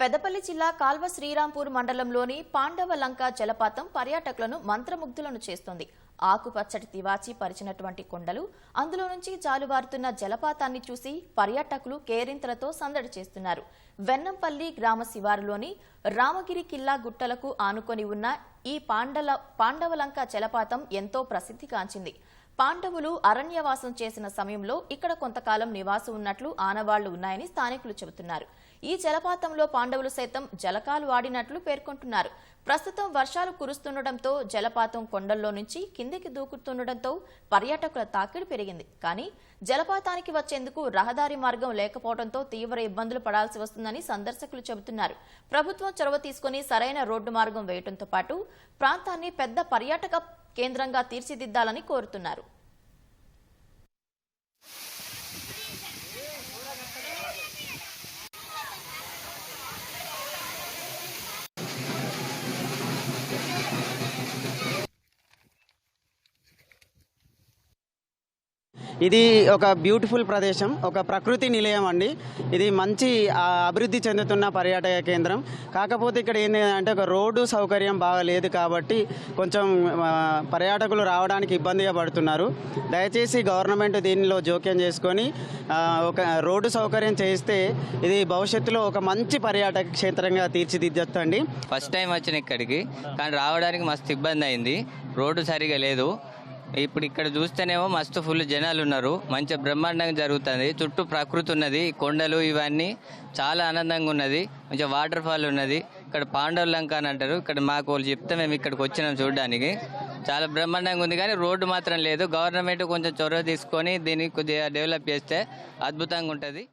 పెదపల్లి జిల్లా కాల్వ శ్రీరాంపూర్ మండలంలోని పాండవలంక జలపాతం పర్యాటకులను మంత్రముగ్ధులను చేస్తుంది. ఆకుపచ్చటి తివాచి పరిచినటువంటి కొండలు అందులో నుంచి జాలువారుతున్న జలపాతాన్ని చూసి పర్యాటకులు కేరింతలతో సందడి చేస్తున్నారు. వెన్నంపల్లి గ్రామ శివారులోని రామగిరి కిల్లా గుట్టలకు ఆనుకొని ఉన్న ఈ పాండల పాండవలంక జలపాతం ఎంతో ప్రసిద్ధిగాంచింది పాండవులు అరణ్యవాసం చేసిన సమయంలో ఇక్కడ కొంతకాలం నివాసం ఉన్నట్లు ఆనవాళ్ళు ఉన్నాయని స్థానికులు చెబుతున్నారు. ఈ జలపాతంలో పాండవులు సైతం జలకాలు వాడినట్లు పేర్కొంటున్నారు. ప్రస్తుతం వర్షాలు కురుస్తుండటంతో జలపాతం కొండల్లో నుంచి కిందికి దూకుతుండటంతో పర్యాటకుల తాకిడి పెరిగింది. కానీ జలపాతానికి వచ్చేందుకు రహదారి మార్గం లేకపోవడంతో తీవ్ర ఇబ్బందులు పడాల్సి వస్తుందని సందర్శకులు చెబుతున్నారు. ప్రభుత్వం చొరవ తీసుకుని సరైన రోడ్డు మార్గం వేయడంతో పాటు ప్రాంతాన్ని పెద్ద పర్యాటక కేంద్రంగా తీర్చిదిద్దాలని కోరుతున్నారు. ఇది ఒక బ్యూటిఫుల్ ప్రదేశం ఒక ప్రకృతి నిలయం అండి. ఇది మంచి అభివృద్ధి చెందుతున్న పర్యాటక కేంద్రం. కాకపోతే ఇక్కడ ఏంటి అంటే ఒక రోడ్డు సౌకర్యం బాగా లేదు కాబట్టి కొంచెం పర్యాటకులు రావడానికి ఇబ్బందిగా పడుతున్నారు. దయచేసి గవర్నమెంట్ దీనిలో జోక్యం చేసుకొని ఒక రోడ్డు సౌకర్యం చేస్తే ఇది భవిష్యత్తులో ఒక మంచి పర్యాటక క్షేత్రంగా తీర్చిదిద్దొచ్చండి. ఫస్ట్ టైం వచ్చిన ఇక్కడికి కానీ రావడానికి మస్తు ఇబ్బంది అయింది. రోడ్డు సరిగా లేదు. ఇప్పుడు ఇక్కడ చూస్తేనేమో మస్తు ఫుల్ జనాలు ఉన్నారు. మంచిగా బ్రహ్మాండంగా జరుగుతుంది. చుట్టూ ప్రకృతి ఉన్నది కొండలు ఇవన్నీ చాలా ఆనందంగా ఉన్నది. మంచిగా వాటర్ ఫాల్ ఉన్నది. ఇక్కడ పాండవ లంక అని అంటారు. ఇక్కడ మాకు వాళ్ళు చెప్తే మేము ఇక్కడికి వచ్చినాం చూడడానికి. చాలా బ్రహ్మాండంగా ఉంది కానీ రోడ్డు మాత్రం లేదు. గవర్నమెంట్ కొంచెం చొరవ తీసుకొని దీన్ని కొద్దిగా డెవలప్ చేస్తే అద్భుతంగా ఉంటుంది.